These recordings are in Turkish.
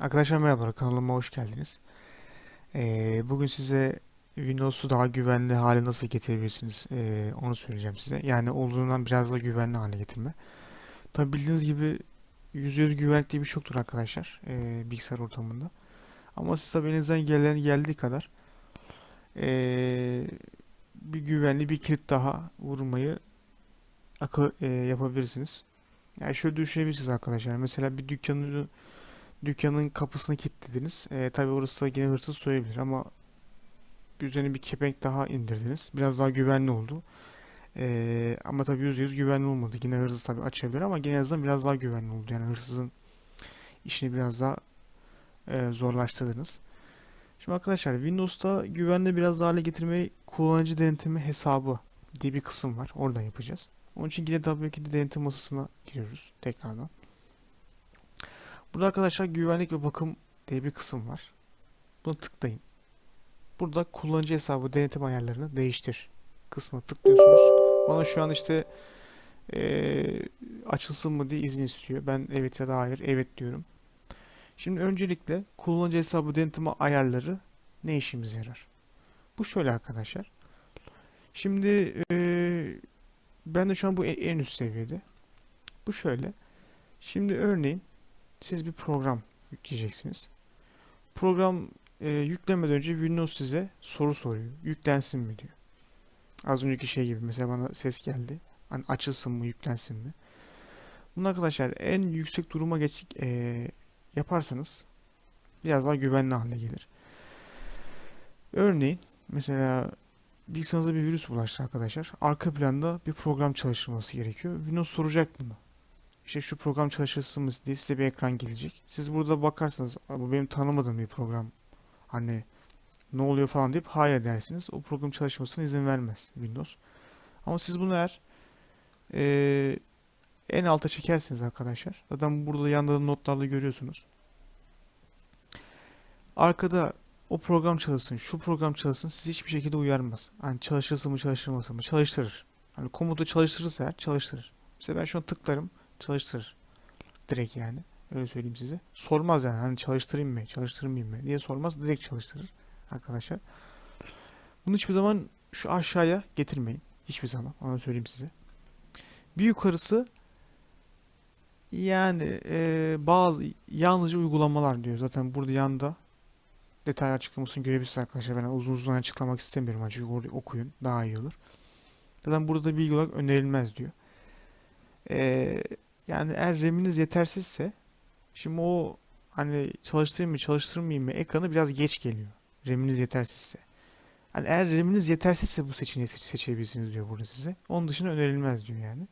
Arkadaşlar merhabalar kanalıma hoş geldiniz. Ee, bugün size Windows'u daha güvenli hale nasıl getirebilirsiniz ee, onu söyleyeceğim size. Yani olduğundan biraz daha güvenli hale getirme. Tabi bildiğiniz gibi %100 güvenlik diye bir şey yoktur arkadaşlar ee, bilgisayar ortamında. Ama siz tabi elinizden gelen geldiği kadar ee, bir güvenli bir kilit daha vurmayı akıl ee, yapabilirsiniz. Yani şöyle düşünebilirsiniz arkadaşlar. Mesela bir dükkanı dükkanın kapısını kilitlediniz. E, tabii orası da yine hırsız soyabilir ama üzerine bir kepenk daha indirdiniz. Biraz daha güvenli oldu. E, ama tabii %100 güvenli olmadı. Yine hırsız tabii açabilir ama yine en azından biraz daha güvenli oldu. Yani hırsızın işini biraz daha e, zorlaştırdınız. Şimdi arkadaşlar Windows'ta güvenli biraz daha hale getirmeyi kullanıcı denetimi hesabı diye bir kısım var. Oradan yapacağız. Onun için yine tabii ki de denetim masasına giriyoruz tekrardan. Burada arkadaşlar güvenlik ve bakım diye bir kısım var. Buna tıklayın. Burada kullanıcı hesabı denetim ayarlarını değiştir kısmına tıklıyorsunuz. Bana şu an işte eee, açılsın mı diye izin istiyor. Ben evet ya da hayır evet diyorum. Şimdi öncelikle kullanıcı hesabı denetim ayarları ne işimize yarar? Bu şöyle arkadaşlar. Şimdi eee ben de şu an bu en üst seviyede. Bu şöyle. Şimdi örneğin siz bir program yükleyeceksiniz. Program e, yüklemeden önce Windows size soru soruyor. Yüklensin mi diyor. Az önceki şey gibi mesela bana ses geldi. Hani açılsın mı, yüklensin mi? Bunu arkadaşlar en yüksek duruma geç e, yaparsanız biraz daha güvenli hale gelir. Örneğin mesela bilgisayarınıza bir virüs bulaştı arkadaşlar. Arka planda bir program çalıştırması gerekiyor. Windows soracak bunu işte şu program çalışırsın diye size bir ekran gelecek. Siz burada bakarsanız bu benim tanımadığım bir program. Hani ne oluyor falan deyip hayır dersiniz. O program çalışmasına izin vermez Windows. Ama siz bunu eğer eee, en alta çekersiniz arkadaşlar. Zaten burada yanda da notlarla görüyorsunuz. Arkada o program çalışsın, şu program çalışsın sizi hiçbir şekilde uyarmaz. Hani çalışırsın mı çalıştırmasın mı çalıştırır. Hani komutu çalıştırırsa eğer çalıştırır. Mesela ben şu an tıklarım çalıştırır. Direkt yani. Öyle söyleyeyim size. Sormaz yani hani çalıştırayım mı, çalıştırmayayım mı diye sormaz. Direkt çalıştırır arkadaşlar. Bunu hiçbir zaman şu aşağıya getirmeyin. Hiçbir zaman. Onu söyleyeyim size. Bir yukarısı yani e, bazı yalnızca uygulamalar diyor. Zaten burada yanda detaylı açıklamasını görebilirsiniz arkadaşlar. Ben uzun uzun açıklamak istemiyorum. Çünkü orada okuyun. Daha iyi olur. Zaten burada bilgi olarak önerilmez diyor. Ee, yani eğer RAM'iniz yetersizse şimdi o hani çalıştırayım mı çalıştırmayayım mı ekranı biraz geç geliyor. RAM'iniz yetersizse. Hani eğer RAM'iniz yetersizse bu seçeneği seç- seçebilirsiniz diyor burada size. Onun dışında önerilmez diyor yani.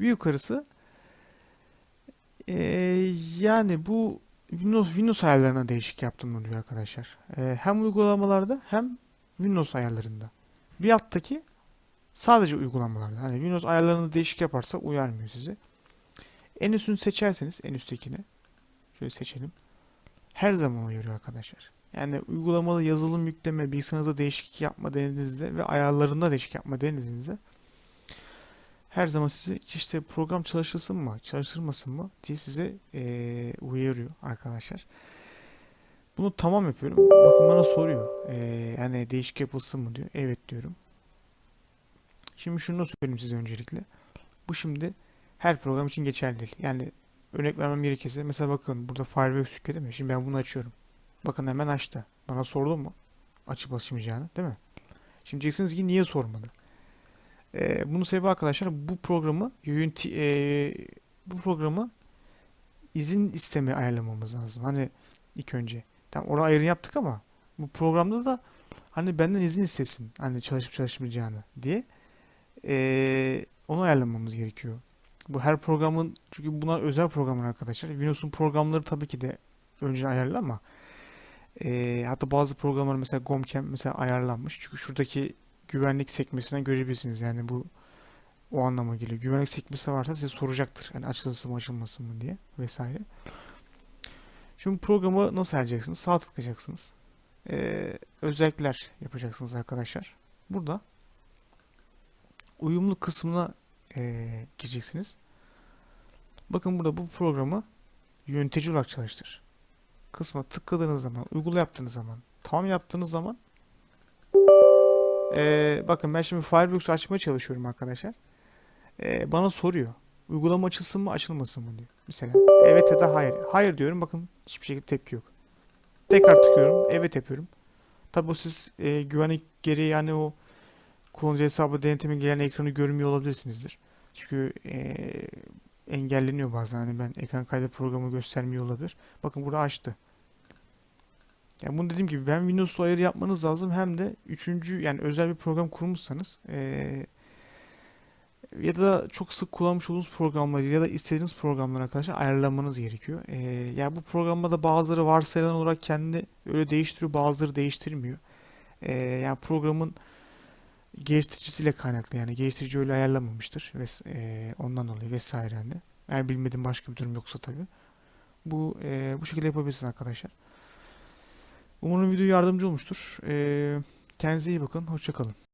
Bir yukarısı ee, yani bu Windows Windows ayarlarına değişik yaptım diyor arkadaşlar. Ee, hem uygulamalarda hem Windows ayarlarında. Bir alttaki Sadece uygulamalarda. Hani Windows ayarlarını değişik yaparsa uyarmıyor sizi. En üstünü seçerseniz en üsttekini şöyle seçelim. Her zaman uyarıyor arkadaşlar. Yani uygulamalı yazılım yükleme, bilgisayarınızda değişiklik yapma denediğinizde ve ayarlarında değişiklik yapma denediğinizde her zaman sizi işte program çalışırsın mı, çalıştırmasın mı diye size eee, uyarıyor arkadaşlar. Bunu tamam yapıyorum. Bakın bana soruyor. Eee, yani değişik yapılsın mı diyor. Evet diyorum. Şimdi şunu söyleyeyim size öncelikle. Bu şimdi her program için geçerli değil. Yani örnek vermem gerekirse mesela bakın burada Firefox yükledim ya. Şimdi ben bunu açıyorum. Bakın hemen açtı. Bana sordu mu? Açıp açmayacağını değil mi? Şimdi diyeceksiniz ki niye sormadı? Ee, bunun sebebi arkadaşlar bu programı yönet ee, bu programı izin isteme ayarlamamız lazım. Hani ilk önce. Tamam orada ayarını yaptık ama bu programda da hani benden izin istesin. Hani çalışıp çalışmayacağını diye eee, onu ayarlamamız gerekiyor. Bu her programın çünkü bunlar özel programlar arkadaşlar. Windows'un programları tabii ki de önce ayarlı ama eee, hatta bazı programlar mesela GOMCAM mesela ayarlanmış. Çünkü şuradaki güvenlik sekmesinden görebilirsiniz. Yani bu o anlama geliyor. Güvenlik sekmesi varsa size soracaktır. Yani açılsın mı açılmasın mı diye vesaire. Şimdi programı nasıl ayarlayacaksınız? Sağ tıklayacaksınız. Eee, özellikler yapacaksınız arkadaşlar. Burada uyumlu kısmına eee, gireceksiniz. Bakın burada bu programı yönetici olarak çalıştır. kısma tıkladığınız zaman, uygula yaptığınız zaman, tamam yaptığınız zaman ee, bakın ben şimdi Firefox'u açmaya çalışıyorum arkadaşlar. Ee, bana soruyor. Uygulama açılsın mı açılmasın mı diyor. Mesela evet ya da hayır. Hayır diyorum bakın hiçbir şekilde tepki yok. Tekrar tıklıyorum. Evet yapıyorum. Tabi o siz e, güvenlik gereği yani o kullanıcı hesabı denetimi gelen ekranı görmüyor olabilirsinizdir. Çünkü e, engelleniyor bazen. Hani ben ekran kaydı programı göstermiyor olabilir. Bakın burada açtı. Yani bunu dediğim gibi ben Windows'u ayarı yapmanız lazım. Hem de üçüncü yani özel bir program kurmuşsanız e, ya da çok sık kullanmış olduğunuz programları ya da istediğiniz programları arkadaşlar ayarlamanız gerekiyor. E, yani bu programda bazıları varsayılan olarak kendi öyle değiştiriyor bazıları değiştirmiyor. E, yani programın geliştiricisiyle kaynaklı yani geliştirici öyle ayarlamamıştır ve e, ondan dolayı vesaire yani. Eğer bilmediğim başka bir durum yoksa tabii. Bu e, bu şekilde yapabilirsiniz arkadaşlar. Umarım video yardımcı olmuştur. E, kendinize iyi bakın. Hoşçakalın.